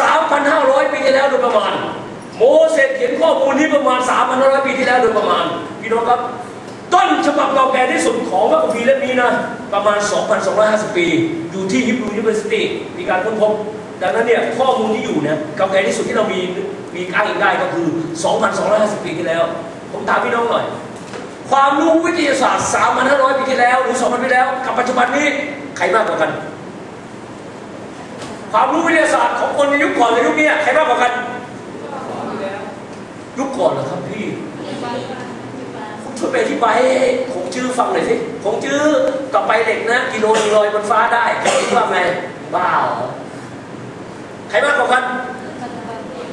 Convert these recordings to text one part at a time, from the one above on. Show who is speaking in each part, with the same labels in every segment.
Speaker 1: 3,500 ปีที่แล้วโดยประมาณ โมเสสเขียนข้อมูลนี้ประมาณ 3,500 ปีที่แล้วโดยประมาณพี่น้องครับ ต้นฉบับเก่าแก่ที่สุดของพระคัมภีร์เล่มนี้นะ ประมาณ 2,250 ปี อยู่ที่ฮิบรูยูนิเวอร์ซิตี้มีการค้นพบ ดังนั้นเนี่ยข้อมูลที่อยู่เนี่ยเก่าแก่ที่สุดที่เรามีมีอ้างอิงได้ก็คือ 2,250 ปีที่แล้ว ผมถามพี่น้องหน่อย ความรู้วิทยาศาสตร์ 3,500 ปีที่แล้ว หรือ 2,000 ปีที่แล้ว กับปัจจุบันนี้ใครมากกว่ากัน ความรู้วิทยาศาสตร์ของคนในยุคก่อนกับยุคนี้ใครมากกว่ากันยุคก่อนเหรอครับพี่คุณช่วยไปอธิบายให้ผมจื้อฟังหน่อยสิผมจื้อกับไปเหล็กนะกิโลนึงลอยบนฟ้าได้ครคิดว่าไงบ้าเหรอใครมากกว่ากัน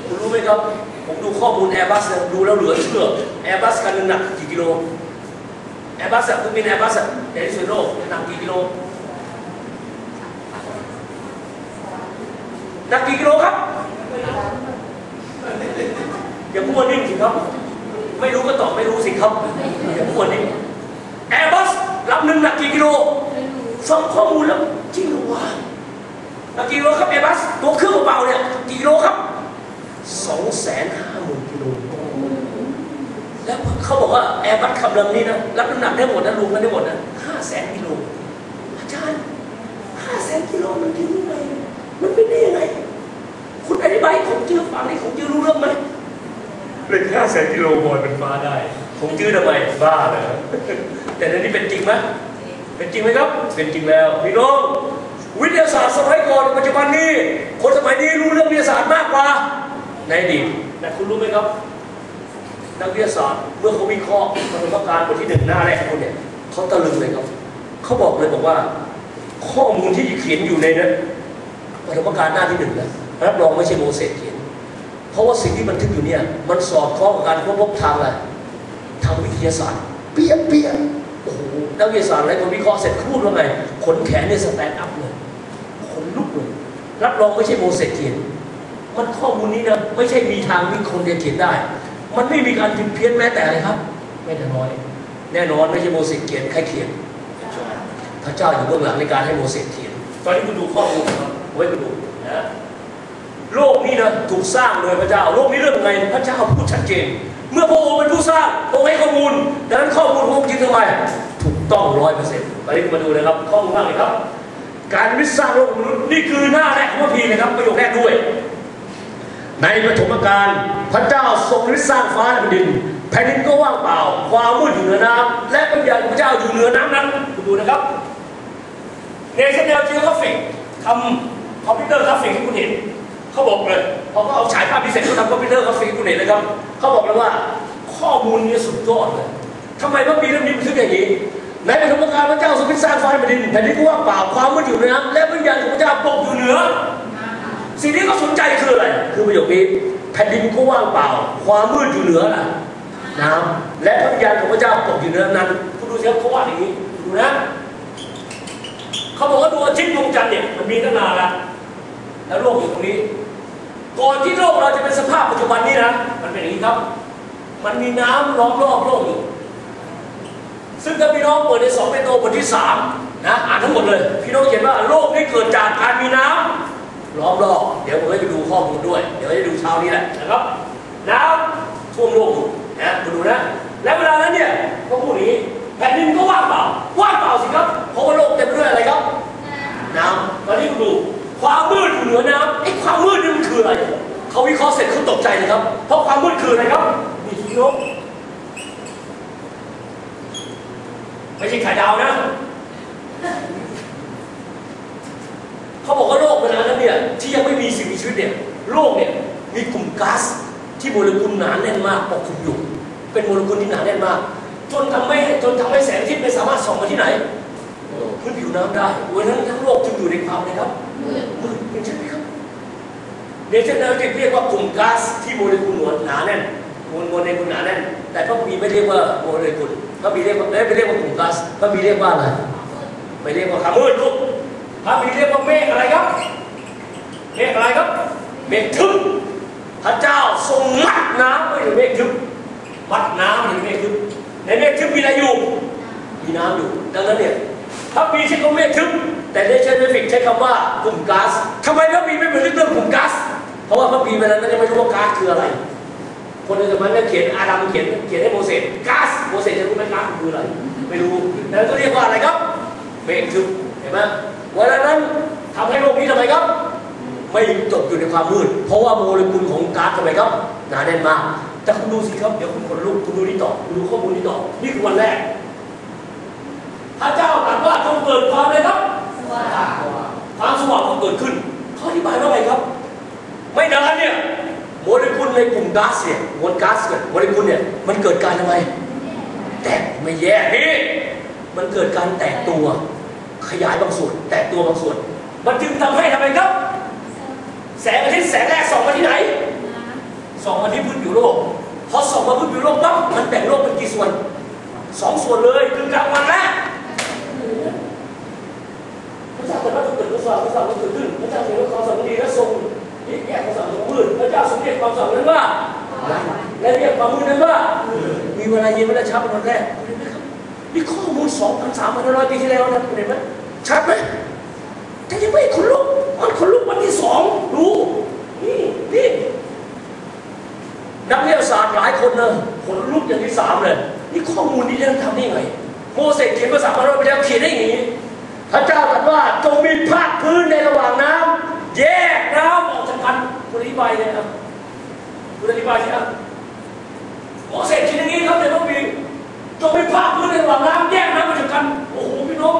Speaker 1: คุณรู้ไหมครับ ผมดูข้อมูลแอร์บัสดูแล้วเหลือเชื่อแอร์บัสคันหนึงหนักกี่กิโลแอร์บัสอะคุณมีแอร์บัสอะในที่สุดโลกหนักกี่กิโล หนักกี่กิโลครับอย่าพูดว่านิ่งสิครับ ไม่รู้ก็ตอบไม่รู้สิครับอย่าพูดว่านิ่งแอร์บัสลำหนึ่งหนักกี่กิโลฟังข้อมูลแล้วจริงหรอวะหนักกี่กิโลครับแอร์บัสตัวเครื่องเบาเนี่ยกี่กิโลครับสองแสนห้าหมื่นกิโลแล้วเขาบอกว่าแอร์บัสขับลำนี้นะรับน้ำหนักได้หมดนะรวมกันได้หมดนะห้าแสนกิโลอาจารย์ห้าแสนกิโลมันถึงยังไงมันเป็นได้ยังไง ให้ผมเจอฟังให้ผมเจอรู้เรื่องไหมเป็นห้าแสนกิโลบอยเป็นฟ้าได้ ผมจื้อทำไมบ้าเลยแต่ในนี้เป็นจริงไหมเป็นจริงไหมครับ เป็นจริงแล้วพี่น้องวิทยาศาสตร์สมัยก่อนปัจจุบันนี้ คนสมัยนี้รู้เรื่องวิทยาศาสตร์มากกว่าในอดีตแต่คุณรู้ไหมครับ นักวิทยาศาสตร์เมื่อเขาวิเคราะห์ปฏิบัติการบทที่หนึ่งหน้าแรกของเนี่ยเขาตะลึงเลยครับเขาบอกเลยบอกว่า ข้อมูลที่เขียนอยู่ในนั้นปฏิบัติการหน้าที่หนึ่งนะ รับรองไม่ใช่โมเสสเขียน เพราะว่าสิ่งที่บันทึกอยู่เนี่ยมันสอดคล้องกับการค้นพบทางอะไรทางวิทยาศาสตร์ เปี้ยเปี้ยโอ้โหนักวิทยาศาสตร์หลายคนวิเคราะห์เสร็จพูดว่าไงขนแขนเนี่ยสแตนด์อัพเลยขนลุกเลยรับรองไม่ใช่โมเสสเขียน มันข้อมูลนี้นะไม่ใช่มีทางวิคนเดียวเขียนได้ มันไม่มีการผิดเพี้ยนแม้แต่อะไรครับ ไม่แต่น้อย แน่นอนไม่ใช่โมเสสเขียนใครเขียนพระเจ้าอยู่เบื้องหลังในการให้โมเสสเขียน ตอนนี้คุณดูข้อมูลครับไว้คุณดูนะโลก นี้นะถูกสร้างโดยพระเจ้าโลกนี้เรื่องไงพระเจ้าพูดชัดเจน เมื่อพระองค์เป็นผู้สร้างพระองค์ให้ข้อมูลดังนั้นข้อมูลของพระองค์จริงทำไมถูกต้องร้อยเปอร์เซ็นต์ตอนนี้มาดูเลยครับข้อมูลมากเลยครับ การวิสร้างโลกมนุษย์นี่คือหน้าแรกของพระพีนะครับประโยคแรกด้วย ในปฐมกาลพระเจ้าทรงริสร้างฟ้าและแผ่นดินแผ่นดินก็ว่างเปล่าความมืดอยู่เหนือน้ำและปัญญาของพระเจ้าอยู่เหนือน้ำนั้นคุณดูนะครับเนชั่นแนลจีโอกราฟิกทำคอมพิวเตอร์กราฟิกที่คุณเห็น เขาบอกเลยพอเขาเอาฉายภาพพิเศษเขาทำคอมพิวเตอร์กราฟิกคุณเห็นเลยครับเขาบอกเลยว่าข้อมูลนี้สุดยอดเลยทำไมพระบีเล่มนี้บันทึกอย่างนี้ในปฐมกาลพระเจ้าทรงสร้างฟ้าแผ่นดินแผ่นดินก็ว่างเปล่าความมืดอยู่ในน้ำและวิญญาณของพระเจ้าปกอยู่เหนือสิ่งที่เขาสนใจคืออะไร คือประโยคนี้แผ่นดินก็ว่างเปล่า ความมืดอยู่เหนือนะน้ำและพระวิญญาณของพระเจ้าตกอยู่เหนือนั้นคุณดูสิครับเขาว่าอย่างนี้ดูนะเขาบอกว่าดวงอาทิตย์ดวงจันทร์เนี่ยมันมีตั้งนานแล้ว แล้วโลกอยู่ตรงนี้ ก่อนที่โลกเราจะเป็นสภาพปัจจุบันนี้นะ มันเป็นอย่างนี้ครับ มันมีน้ำล้อมรอบโลกอยู่ ซึ่งถ้าพี่น้องเปิดในสองเปโตรบทที่สามนะอ่านทั้งหมดเลย พี่น้องเห็นว่าโลกนี้เกิดจากการมีน้ำล้อมรอบ เดี๋ยวผมจะไปดูข้อมูลด้วย เดี๋ยวจะดูเช้านี้แหละนะครับ น้ำท่วมโลกอยู่นะคุณดูนะ และเวลานั้นเนี่ยก็พูดนี้แผ่นดินก็ว่างเปล่า ว่างเปล่าสิครับ เพราะว่าโลกเต็มไปด้วยอะไรครับ น้ำตอนนี้คุณดู ความมืดอยู่เหนือน้ำไอ้ความมืดนี่มันคืออะไรเขาวิเคราะห์เสร็จเขาตกใจเลยครับ เพราะความมืดคืออะไรครับมีขี้นกไม่ใช่ไข่ดาวนะเขาบอกว่าโลกเวลานั้นเนี่ยที่ยังไม่มีสิ่งมีชีวิตเนี่ยโลกเนี่ยมีกลุ่มก๊าซที่โมเลกุลหนาแน่นมากปกคลุมอยู่ เป็นโมเลกุลที่หนาแน่นมาก จนทำให้จนทำให้แสงอาทิตย์ไม่สามารถส่องมาที่ไหน พื้นผิวน้ำได้วันนั้นทั้งโลกจึงอยู่ในความอะไรครับมืดมืดเป็นใช่ไหมครับเนเธอร์แลนด์เรียกว่ากลุ่มก๊าซที่โมเลกุลหนาแน่นมวลมเลกุลหนาแน่น แต่พระบีไม่เรียกว่าโมเลกุลพระบีเรียกว่าไม่เรียกว่ากลุ่มก๊าซพระบีเรียกว่าอะไรไม่เรียกว่าขามืดลูกพระบิดาเรียกว่าเมฆอะไรครับเมฆอะไรครับเมฆทึบพระเจ้าทรงมัดน้ำไว้ในเมฆทึบมัดน้ำในเมฆทึบในเมฆทึบมีอะไรอยู่มีน้ำอยู่ดังนั้นเนี่ย พระบีใช้คำว่าเมฆทึบแต่ในเชนฟิกใช้คำว่ากลุ่มก๊าซทำไมพระบีไม่บันทึกเรื่องเวลานั้นยังไม่รู้ว่าก๊าซคืออะไร คนในสมัยนั้นเขียนอาดัมเขียนเขียนให้โมเสสก๊าซโมเสสจะรู้ไหมก๊าซคืออะไรไม่รู้แล้วก็เรียกว่าอะไรครับเมฆทึบเห็นไหมเวันนั้นทำให้โลกนี้ทำไมครับ ไม่ตกอยู่ในความมืดเพราะว่าโมเลกุลของก๊าซทำไมครับหนาแน่นมากแต่คุณดูสิครับเดี๋ยวคุณคนลุกคุณดูนี่ต่อคุณดูข้อมูลนี้ต่อนี่คือวันแรกพระเจ้าตรัสว่าจง เกิดความอะไรครับความสว่างก็เกิดขึ้นเขาอธิบายว่าไงครับ ไม่นานเนี่ยโมเลกุลในกลุ่มก๊าซเนี่ยมวลก๊าซเนี่ยโมเลกุลเนี่ยมันเกิดการทำไมแตกไม่แย่นี่มันเกิดการแตกตัว ขยายบางส่วน แตกตัวบางส่วน มันจึงทำให้ทำไมครับ แสงอาทิตย์แสงแรกส่องมาที่ไหนส่องมาที่พื้นผิวโลกพอส่องมาพื้นผิวโลกปั๊บมันแบ่งโลกเป็นกี่ส่วนสองส่วนเลยคือกลางวันและพระเจ้า ตรัสว่าจงเกิดความสว่างความสว่างก็เกิดขึ้นพระเจ้าเห็นว่าความสว่างดีและทรงแยกความสว่างจากมืดพระเจ้าทรงเรียกความสว่างนั้นว่าและเรียกความมืดนั้นว่า มีเวลาเย็นเวลาเช้าเป็นวันแรกเห็นไหมครับนี่ข้อมูลสองพันสามพันร้อยปีที่แล้วนะเห็นไหมชัดไหมแต่ยังไม่ขนลุกมันขนลุกวันที่สองดูนี่นี่นักวิทยาศาสตร์หลายคนนะขนลุกอย่างที่สามเลยนี่ข้อมูลนี้จะทำได้ยังไงโมเสสเขียนภาษาพระราชาเขียนได้อย่างนี้ พระเจ้าตรัสว่าจงมีภาคพื้นในระหว่างน้ำแยกน้ำออกจากกันคุณอธิบายเลยครับคุณอธิบายสิครับโมเสสคิดอย่างนี้ครับในพระบีจงมีภาคพื้นในระหว่างน้ำแยกน้ำออกจากกันโอ้โหพี่น้อง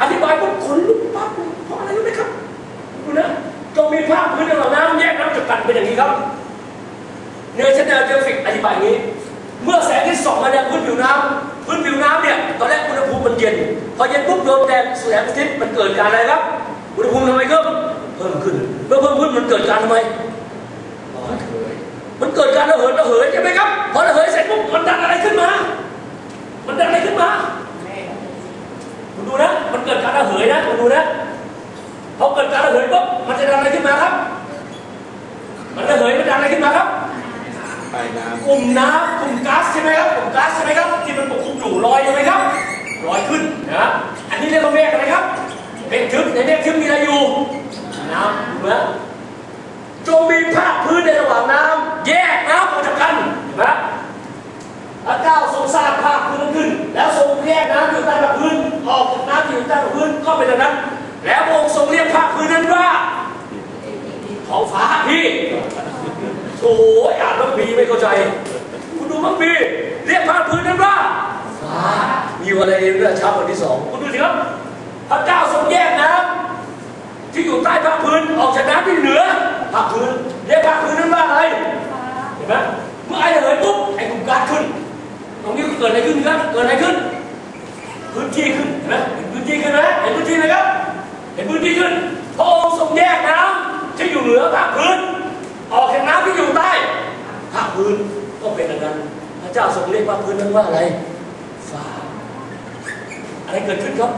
Speaker 1: อธิบายปุ๊บขนลุกปั๊บเพราะอะไรรู้ไหมครับดูนะจงมีภาคพื้นในระหว่างน้ำแยกน้ำออกจากกันเป็นอย่างนี้ครับเนื้อชแนลเจอฟิกอธิบายอย่างนี้ เมื่อแสงที่ส่องมาเนี่ยพื้นผิวน้ำพื้นผิวน้ำ พอเย็นปุ๊บโดนแดดแสงอาทิตย์มันเกิดการอะไรครับอุณหภูมิทำไมครับเพิ่มขึ้นเมื่อเพิ่มขึ้นมันเกิดการทำไมมันเกิดการระเหิดระเหยใช่ไหมครับพอระเหยเสร็จปุ๊บมันดันอะไรขึ้นมา มันดันอะไรขึ้นมาคุณดูนะมันเกิดการระเหยนะคุณดูนะพอเกิดการระเหยปุ๊บมันจะดันอะไรขึ้นมาครับ มันระเหยมันดันอะไรขึ้นมาครับ
Speaker 2: ไปน้
Speaker 1: กลุ่มน้ำกลุ่มก๊าซใช่ไหมครับกลุ่มก๊าซใช่ไหมครับที่มันปกคลุมอยู่ลอยใช่ไหมครับล อยขึ้นนะอันนี้เรียกว่าเมฆอะไรครับเมฆทึบในเมฆทึบมีอะไรอยู่น้ำถูกไหมจงมีภาคพื้นในระหว่างน้ำแยกน้ำออกจากกันนะพระเจ้าทรงสร้างภาคพื้นนั้นขึ้น แล้วทรงแยกน้ำอยู่ใต้ภาคพื้นออกจากน้ำที่อยู่ใต้ภาคพื้นก็เป็นดังนั้น แล้วพระองค์ทรงเรียกภาคพื้นนั้นว่าท้องฟ้าพี่โอ้ยอ่านมังมีไม่เข้าใจ คุณดูมังมีเรียกภาคพื้นนั้นว่าฟ้า มีอะไรเรื่องเช้าวันที่สองคุณดูสิครับพระเจ้าทรงแยกน้ำที่อยู่ใต้ภาคพื้นออกจากน้ำที่เหนือภาคพื้นเรียกภาคพื้นนั้นว่าอะไรเห็นไหมเมื่อไอ้ระเหยปุ๊บไอ้กลุ่มก๊าซขึ้น ตรงนี้เกิดอะไรขึ้นครับเกิดอะไรขึ้น พื้นที่ขึ้นเห็นไหมเห็นพื้นที่ขึ้นไหมเห็นพื้นที่ไหมครับ เห็นพื้นที่ขึ้นพระองค์ทรงแยกน้ำที่อยู่เหนือภาคพื้น ออกจากน้ำที่อยู่ใต้ภาคพื้นก็เป็นดังนั้นพระเจ้าทรงเรียกภาคพื้นนั้นว่าอะไร อะไรเกิดขึ้นครับ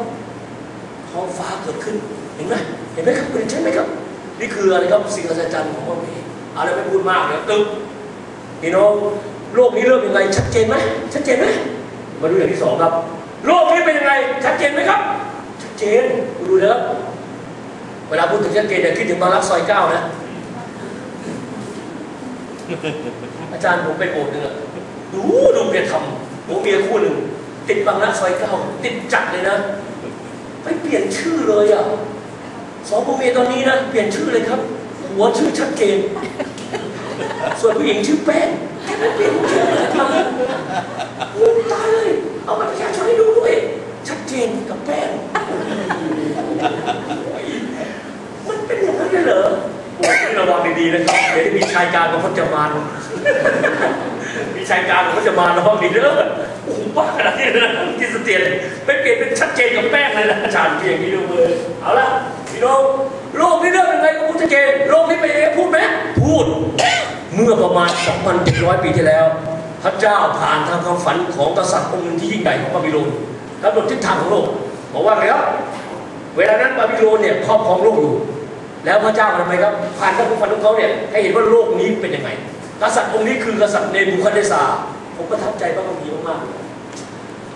Speaker 1: ท้องฟ้าเกิดขึ้น เห็นไหมเห็นไหมครับคุณเห็นใช่ไหมครับ นี่คืออะไรครับสิ่งอัศจรรย์ของพระเองอะไรไม่พูดมากเดี๋ยตึ๊บพี่น้องโลกนี้เริ่มยังไงชัดเจนไหมชัดเจนไหมมาดูอย่างที่สองครับ โลกนี้เป็นยังไงชัดเจนไหมครับ ชัดเจนคุณดูนะครับเวลาพูดถึงชัดเจนเนี่ยคิดถึงบางรักซอยเก้านะอาจารย์ผมไปโบสถ์หนึ่งอะดูดูเมียทำผมเมียคู่หนึ่ง ติดบางรักซอยเก้าติดจัดเลยนะ ไปเปลี่ยนชื่อเลยอะสองผัวเมียตอนนี้นะ เปลี่ยนชื่อเลยครับหัวชื่อชัดเจนส่วนผู้หญิงชื่อแป้งแค่นั้นเปลี่ยนชื่อเลยทำโอ้ตายเลยเอาบัตรประชาชนให้ดูด้วย ชัดเจนกับแป้งมันเป็นอย่างนั้นเลยเหรอโอ้ยระวังดีๆนะครับเดี๋ยวจะมีชายการกับพจมานมีชายการกับพจมานระวังดีเด้อ โอ้โหบ้าขนาดนี้เลยนะที่สเตียนไปเปลี่ยนเป็นชัดเจนกับแป้งเลยนะอาจารย์เพียงนี้เลยเอาละพี่น้องโลกนี้เรื่องยังไงก็พูดชัดเจนโลกนี้เป็นยังไงพูดไหมพูด เมื่อประมาณ2,700 ปีที่แล้ว พระเจ้าผ่านทางความฝันของกษัตริย์องค์หนึ่งที่ยิ่งใหญ่ของบาบิโลนกำหนดทิศทางของโลกบอกว่าไงครับเวลานั้นบาบิโลนเนี่ยครอบครองโลกอยู่แล้วพระเจ้าทำไมครับผ่านการความฝันของเขาเนี่ยให้เห็นว่าโลกนี้เป็นยังไง กษัตริย์องค์นี้คือกษัตริย์เนบูคัดเนซาร์ผมประทับใจพระคัมภีร์มากๆเลย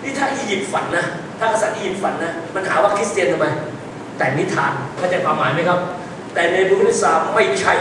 Speaker 1: นี่ถ้าอียิปต์ฝันนะ ถ้ากษัตริย์อียิปต์ฝันนะ มันหาว่าคริสเตียนทำไม แต่นิทานเข้าใจความหมายไหมครับ แต่ในบูคัดเนซาร์ไม่ใช่